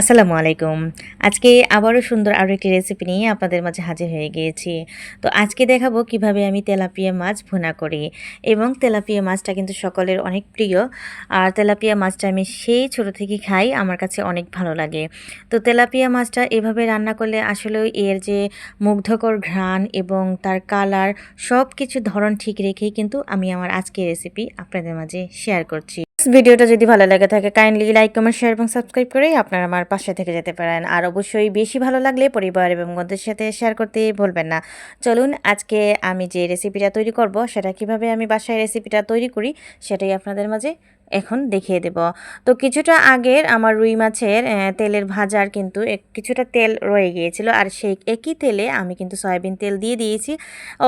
আসসালামু আলাইকুম। আজকে আবারও সুন্দর আরও একটি রেসিপি নিয়ে আপনাদের মাঝে হাজির হয়ে গিয়েছি। তো আজকে দেখাবো কীভাবে আমি তেলাপিয়া মাছ ভুনা করি এবং তেলাপিয়া মাছটা কিন্তু সকলের অনেক প্রিয়। আর তেলাপিয়া মাছটা আমি সেই ছোট থেকে খাই, আমার কাছে অনেক ভালো লাগে। তো তেলাপিয়া মাছটা এভাবে রান্না করলে আসলেও এর যে মুগ্ধকর ঘ্রাণ এবং তার কালার সব কিছু ধরন ঠিক রেখেই কিন্তু আমি আমার আজকের রেসিপি আপনাদের মাঝে শেয়ার করছি। ভিডিওটা যদি ভালো লাগে থাকে কাইন্ডলি লাইক কমেন্ট শেয়ার এবং সাবস্ক্রাইব করে আপনারা আমার পাশে থেকে যেতে পারেন। আর অবশ্যই বেশি ভালো লাগলে পরিবার এবং বন্ধুদের সাথে শেয়ার করতে ভুলবেন না। চলুন, আজকে আমি যে রেসিপিটা তৈরি করব, সেটা কীভাবে আমি বাসায় রেসিপিটা তৈরি করি, সেটাই আপনাদের মাঝে এখন দেখিয়ে দেব। তো কিছুটা আগের আমার রুই মাছের তেলের ভাজার কিন্তু কিছুটা তেল রয়ে গিয়েছিল আর সেই একই তেলে আমি কিন্তু সয়াবিন তেল দিয়ে দিয়েছি।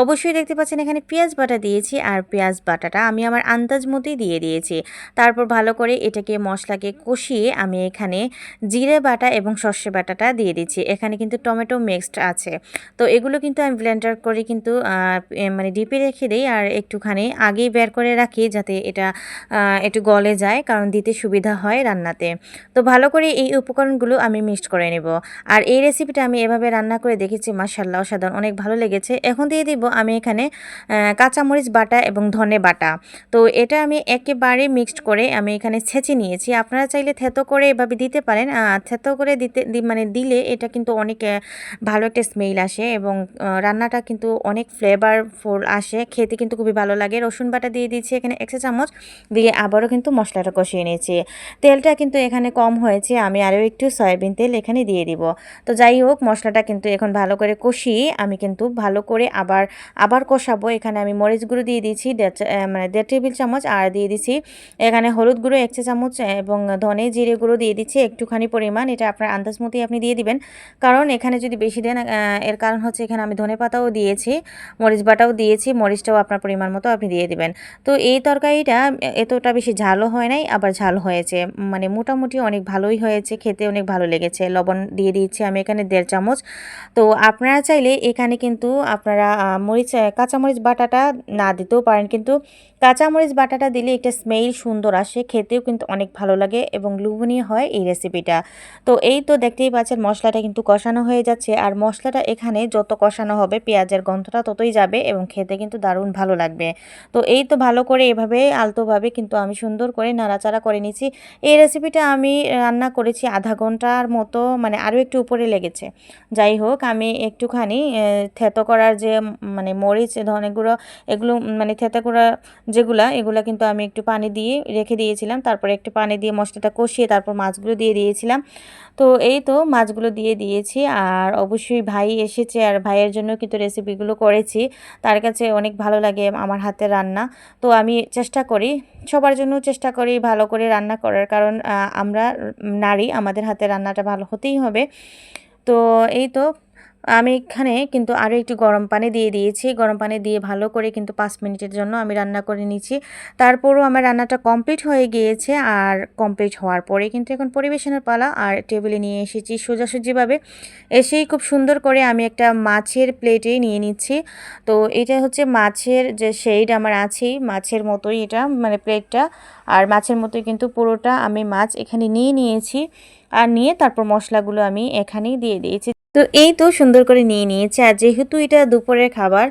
অবশ্যই দেখতে পাচ্ছেন এখানে পেঁয়াজ বাটা দিয়েছি আর পেঁয়াজ বাটাটা আমি আমার আন্দাজ মতোই দিয়ে দিয়েছি। তারপর ভালো করে এটাকে মশলাকে কষিয়ে আমি এখানে জিরে বাটা এবং সর্ষে বাটাটা দিয়ে দিচ্ছি। এখানে কিন্তু টমেটো মিক্সড আছে। তো এগুলো কিন্তু আমি ব্লেন্ডার করে কিন্তু মানে ডিপে রেখে দিই আর একটুখানি আগেই বের করে রাখি যাতে এটা একটু গলে যায়, কারণ দিতে সুবিধা হয় রান্নাতে। তো ভালো করে এই উপকরণগুলো আমি মিক্সড করে নেব। আর এই রেসিপিটা আমি এভাবে রান্না করে দেখেছি মাসাল্লাহ সাধারণ অনেক ভালো লেগেছে। এখন দিয়ে দিব আমি এখানে কাঁচামরিচ বাটা এবং ধনে বাটা। তো এটা আমি একেবারে মিক্সড করে আমি এখানে ছেঁচে নিয়েছি। আপনারা চাইলে থেতো করে এভাবে দিতে পারেন। থেতো করে দিতে মানে দিলে এটা কিন্তু অনেক ভালো একটা স্মেল আসে এবং রান্নাটা কিন্তু অনেক ফ্লেভারফুল আসে। খেতে কিন্তু খুবই ভালো লাগে। রসুন বাটা দিয়ে দিয়েছি এখানে এক চামচ দিয়ে আবারও কিন্তু মশলাটা কষিয়ে নিয়েছি। তেলটা কিন্তু এখানে কম হয়েছে, আমি আরও একটু সয়াবিন তেল এখানে দিয়ে দিব। তো যাই হোক, মশলাটা কিন্তু এখন ভালো করে কষিয়ে আমি কিন্তু ভালো করে আবার আবার কষাবো। এখানে আমি মরিচ গুঁড়ো দিয়ে দিয়েছি মানে দেড় টেবিল চামচ, আর দিয়ে দিচ্ছি এখানে হলুদ গুঁড়ো এক চা চামচ, এবং ধনে জিরে গুঁড়ো দিয়ে দিচ্ছি একটুখানি পরিমাণ। এটা আপনার আন্দাজ মতোই আপনি দিয়ে দিবেন। কারণ এখানে যদি বেশি দেন এর কারণ হচ্ছে এখানে আমি ধনে পাতাও দিয়েছি, মরিচ বাটাও দিয়েছি, মরিচটাও আপনার পরিমাণ মতো আপনি দিয়ে দিবেন। তো এই তরকারিটা এতটা বেশি ঝালও হয় নাই, আবার ঝাল হয়েছে। মানে মোটামুটি অনেক ভালোই হয়েছে, খেতে অনেক ভালো লেগেছে। লবণ দিয়ে দিয়েছি আমি এখানে দেড় চামচ। তো আপনারা চাইলে এখানে কিন্তু আপনারা মরিচ কাঁচামরিচ বাটাটা না দিতেও পারেন। কিন্তু কাঁচামরিচ বাটাটা দিলে একটা স্মেল সুন্দর আসে, খেতেও কিন্তু অনেক ভালো লাগে এবং লুবনীয় হয় এই রেসিপিটা। তো এই তো দেখতেই পাচ্ছেন মশলাটা কিন্তু কষানো হয়ে যাচ্ছে। আর মশলাটা এখানে যত কষানো হবে, পেঁয়াজের গন্ধটা ততই যাবে এবং খেতে কিন্তু দারুণ ভালো লাগবে। তো এই তো ভালো করে এভাবে আলতোভাবে কিন্তু আমি সুন্দর করে নাড়াচাড়া করে নিয়েছি। এই রেসিপিটা আমি রান্না করেছি আধা ঘণ্টার মতো মানে আরও একটু উপরে লেগেছে। যাই হোক, আমি একটুখানি থেতো করার যে মানে মরিচ, ধনে গুঁড়ো, এগুলো মানে থেতো করা যেগুলা, এগুলো কিন্তু আমি একটু পানি দিয়ে রেখে দিয়েছিলাম। তারপরে একটু পানি দিয়ে মশলাটা কষিয়ে তারপর মাছগুলো দিয়ে দিয়েছিলাম। তো এই তো মাছগুলো দিয়ে দিয়েছি। আর অবশ্যই ভাই এসেছে আর ভাইয়ের জন্য কিন্তু রেসিপিগুলো করেছি। তার কাছে অনেক ভালো লাগে আমার হাতের রান্না। তো আমি চেষ্টা করি সবার জন্য চেষ্টা করি ভালো করে রান্না করার। কারণ আমরা নারী, আমাদের হাতে রান্নাটা ভালো হতেই হবে। তো, এই তো আমি এখানে কিন্তু আরও একটু গরম পানি দিয়ে দিয়েছি। গরম পানি দিয়ে ভালো করে কিন্তু পাঁচ মিনিটের জন্য আমি রান্না করে নিচ্ছি। তারপরও আমার রান্নাটা কমপ্লিট হয়ে গিয়েছে আর কমপ্লিট হওয়ার পরে কিন্তু এখন পরিবেশনের পালা আর টেবিলে নিয়ে এসেছি সোজাসুজিভাবে এসেই খুব সুন্দর করে আমি একটা মাছের প্লেটে নিয়ে নিচ্ছি। তো এটা হচ্ছে মাছের যে শেড আমার আছেই, মাছের মতোই এটা মানে প্লেটটা আর মাছের মতোই কিন্তু পুরোটা আমি মাছ এখানে নিয়ে নিয়েছি। আর নিয়ে তারপর মশলাগুলো আমি এখানেই দিয়ে দিয়েছি। তো এই তো সুন্দর করে নিয়ে নিয়েছি। আর যেহেতু এটা দুপুরের খাবার,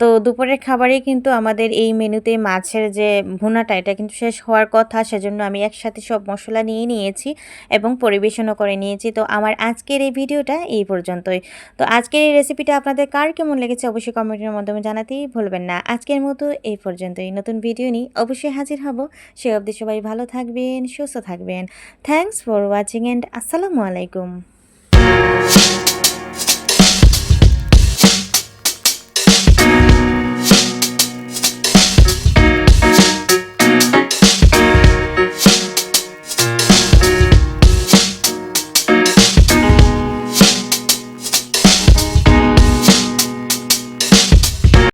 তো দুপুরের খাবারে কিন্তু আমাদের এই মেনুতে মাছের যে ভুনাটা, এটা কিন্তু শেষ হওয়ার কথা। সেজন্য আমি একসাথে সব মশলা নিয়ে নিয়েছি এবং পরিবেশনও করে নিয়েছি। তো আমার আজকের এই ভিডিওটা এই পর্যন্তই। তো আজকের এই রেসিপিটা আপনাদের কার কেমন লেগেছে অবশ্যই কমেন্টের মাধ্যমে জানাতেই ভুলবেন না। আজকের মতো এই পর্যন্তই। নতুন ভিডিও নিয়ে অবশ্যই হাজির হব। সে অবধি সবাই ভালো থাকবেন, সুস্থ থাকবেন। থ্যাংকস ফর ওয়াচিং অ্যান্ড আসসালামু আলাইকুম।